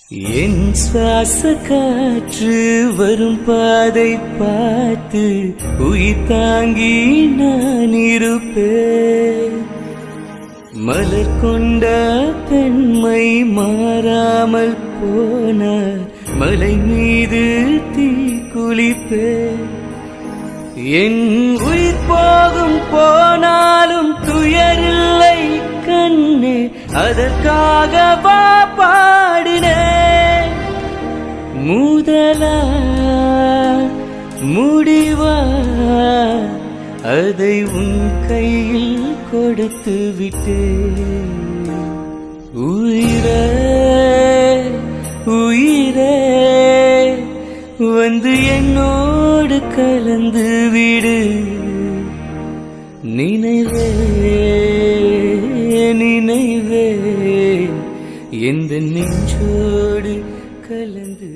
என் சுவாச காற்று வரும் பாதை பார்த்து உயிர் தாங்கி நான் இருப்பேன். மலர் கொண்ட பெண்மை மாறாமல் போன மலை மீது தீ குளிப்பே என் உயிர் போகும் போனாலும் துயரில்லை கண்ணே. அதற்காக பாப்பா முதலா முடிவா அதை உன் கையில் கொடுத்து விட்டு உயிர உயிர வந்து என்னோடு கலந்து விடு. நினைவே நினைவே எந்த நெஞ்சோடு கலந்து